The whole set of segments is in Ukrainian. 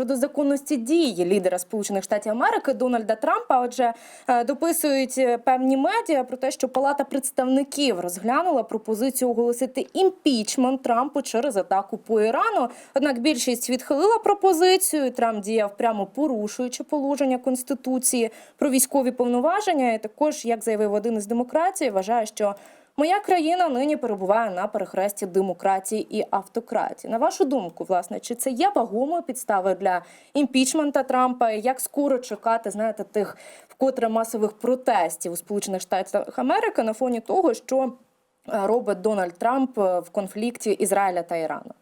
щодо законності дії лідера Сполучених Штатів Америки Дональда Трампа. Отже, е, дописують е, певні медіа про те, що Палата представників розглянула пропозицію оголосити імпічмент Трампу через атаку по Ірану. Однак більшість відхилила пропозицію. Трамп діяв прямо порушуючи положення конституції про військові повноваження. І також, як заявив один із демократів, вважає, що Моя країна нині перебуває на перехресті демократії і автократії. На вашу думку, власне, чи це є вагомою підставою для імпічмента Трампа? Як скоро чекати, знаєте, тих вкотре масових протестів у Сполучених Штатах Америки на фоні того, що е, робить Дональд Трамп е, в конфлікті Ізраїля та Ірану?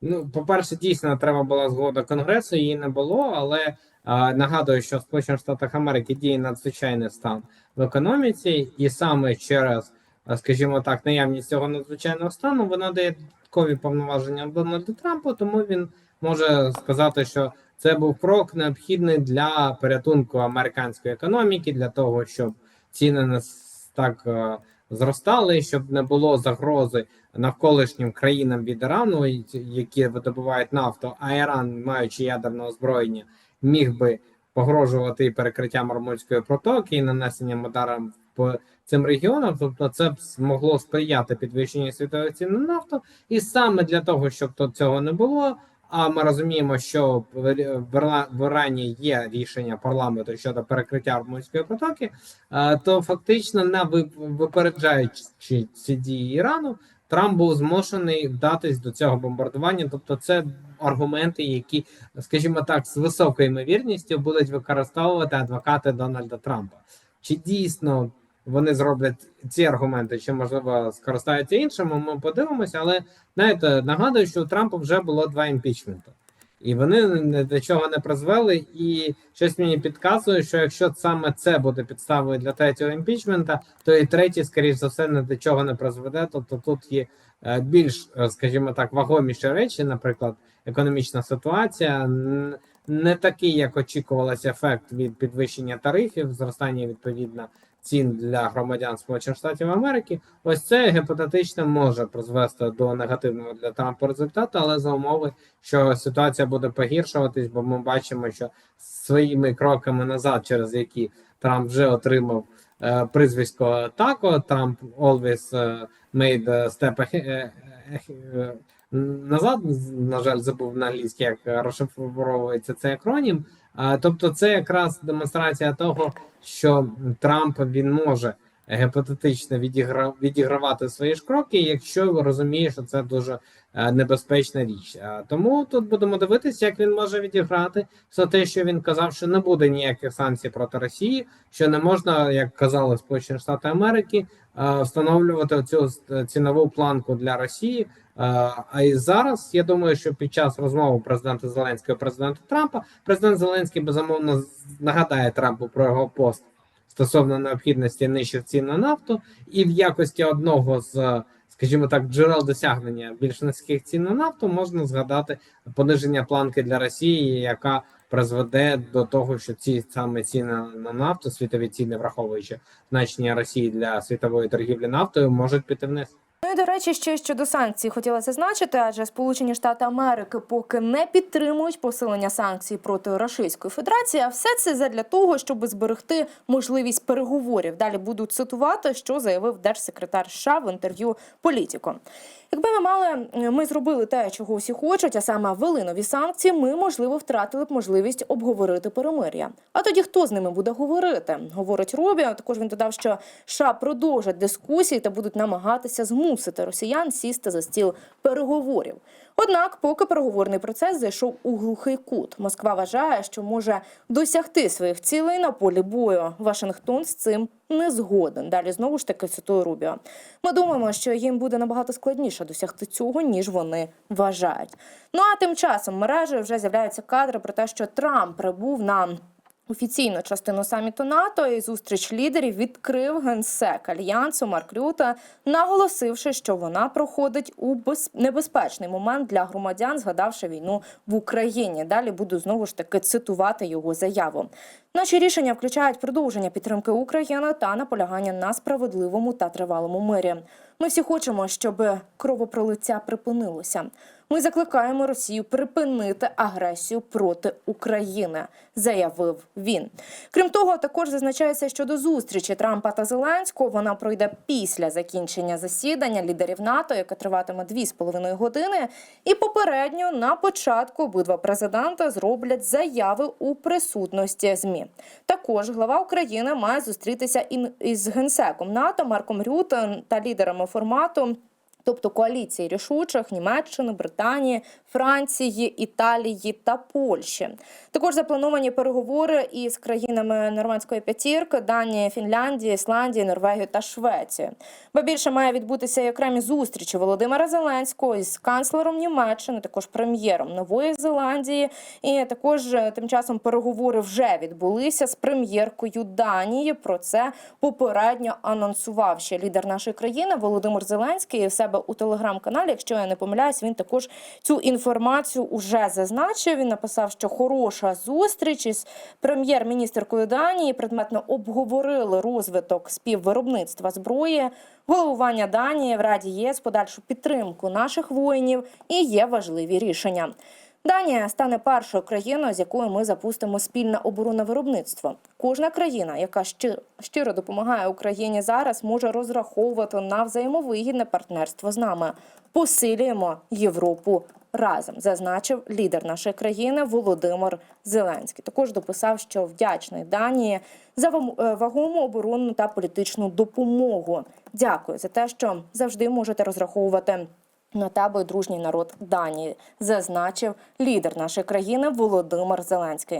Ну, по-перше, дійсно треба була згода Конгресу, її не було, але а, нагадую, що в Сполучених Штатах Америки діє надзвичайний стан в економіці, і саме через, скажімо так, наявність цього надзвичайного стану вона дає додаткові повноваження Дональду Трампу, тому він може сказати, що це був крок необхідний для порятунку американської економіки, для того, щоб ціни не так е, зростали, щоб не було загрози навколишнім країнам від Ірану, які видобувають нафту, а Іран, маючи ядерне озброєння, міг би погрожувати перекриттям Ормузької протоки і нанесенням ударом по цим регіонам. Тобто, це б змогло сприяти підвищенню світових цін на нафту, і саме для того, щоб то цього не було. А ми розуміємо, що в Ір- в Іра- в Ірані є рішення парламенту щодо перекриття Ормузької протоки, е, то фактично на випереджаючи ці дії Ірану, Трамп був змушений вдатись до цього бомбардування. Тобто, це аргументи, які, скажімо так, з високою ймовірністю будуть використовувати адвокати Дональда Трампа. Чи дійсно вони зроблять ці аргументи, чи можливо скористаються іншими? Ми подивимося, але знаєте, нагадую, що у Трампа вже було два імпічменти. І вони до чого не призвели. І щось мені підказує, що якщо саме це буде підставою для третього імпічмента, то і третій, скоріш за все, ні до чого не призведе. Тобто тут є е, більш, е, скажімо так, вагоміші речі, наприклад, економічна ситуація, не такий, як очікувалося, ефект від підвищення тарифів, зростання відповідно цін для громадян Сполучених Штатів Америки. Ось це гіпотетично може призвести до негативного для Трампа результату, але за умови, що ситуація буде погіршуватись, бо ми бачимо, що своїми кроками назад, через які Трамп вже отримав е, прізвисько Тако, Трамп always е, made step е, назад. На жаль, забув на англійській, як розшифровується цей акронім. Тобто, це якраз демонстрація того, що Трамп він може гіпотетично відігра... відігравати свої ж кроки, якщо розуміє, що це дуже е, небезпечна річ. Е, Тому тут будемо дивитися, як він може відіграти все те, що він казав, що не буде ніяких санкцій проти Росії, що не можна, як казали Сполучені Штати Америки, е, встановлювати цю цінову планку для Росії. А і зараз я думаю, що під час розмови президента Зеленського і президента Трампа президент Зеленський безумовно нагадає Трампу про його пост стосовно необхідності нижчих цін на нафту, і в якості одного з, скажімо так, джерел досягнення більш низьких цін на нафту можна згадати пониження планки для Росії, яка призведе до того, що ці саме ціни на нафту, світові ціни, враховуючи значення Росії для світової торгівлі нафтою, можуть піти вниз. Ну і до речі, ще щодо санкцій хотіла зазначити, адже Сполучені Штати Америки поки не підтримують посилення санкцій проти Російської Федерації. А все це задля того, щоб зберегти можливість переговорів. Далі буду цитувати, що заявив держсекретар США в інтерв'ю Політіко. Якби ми мали ми зробили те, чого всі хочуть, а саме ввели нові санкції, ми можливо втратили б можливість обговорити перемир'я. А тоді хто з ними буде говорити? Говорить Робі. Також він додав, що США продовжать дискусії та будуть намагатися змусити росіян сісти за стіл переговорів. Однак, поки переговорний процес зайшов у глухий кут, Москва вважає, що може досягти своїх цілей на полі бою. Вашингтон з цим не згоден. Далі знову ж таки цитую Рубіо. Ми думаємо, що їм буде набагато складніше досягти цього, ніж вони вважають. Ну а тим часом мережею вже з'являються кадри про те, що Трамп прибув на Офіційну частину саміту НАТО і зустріч лідерів відкрив генсек альянсу Марк Рюта, наголосивши, що вона проходить у без... небезпечний момент для громадян, згадавши війну в Україні. Далі буду знову ж таки цитувати його заяву. Наші рішення включають продовження підтримки України та наполягання на справедливому та тривалому мирі. Ми всі хочемо, щоб кровопролиття припинилося. Ми закликаємо Росію припинити агресію проти України, заявив він. Крім того, також зазначається щодо зустрічі Трампа та Зеленського. Вона пройде після закінчення засідання лідерів НАТО, яке триватиме 2,5 години. І попередньо на початку обидва президента зроблять заяви у присутності змі. Також глава України має зустрітися із генсеком НАТО Марком Рютен та лідерами формату. Тобто коаліції рішучих Німеччини, Британії, Франції, Італії та Польщі. Також заплановані переговори із країнами нормандської п'ятірки, Данії, Фінляндії, Ісландії, Норвегії та Швеції. Ба більше має відбутися і окремі зустрічі Володимира Зеленського із канцлером Німеччини, також прем'єром Нової Зеландії. І також е, тим часом переговори вже відбулися з прем'єркою Данії. Про це попередньо анонсував ще лідер нашої країни Володимир Зеленський в себе у телеграм-каналі. Якщо я не помиляюсь, він також цю інформацію уже зазначив. Він написав, що хороша зустріч із прем'єр-міністеркою Данії предметно обговорили розвиток співвиробництва зброї, головування Данії в Раді ЄС, подальшу підтримку наших воїнів і є важливі рішення. Данія стане першою країною, з якою ми запустимо спільне оборонне виробництво. Кожна країна, яка щиро допомагає Україні зараз, може розраховувати на взаємовигідне партнерство з нами. Посилюємо Європу разом, зазначив лідер нашої країни Володимир Зеленський. Також дописав, що вдячний Данії за е, вагому оборонну та політичну допомогу. Дякую за те, що завжди можете розраховувати. На тебе дружній народ Данії, зазначив лідер нашої країни Володимир Зеленський.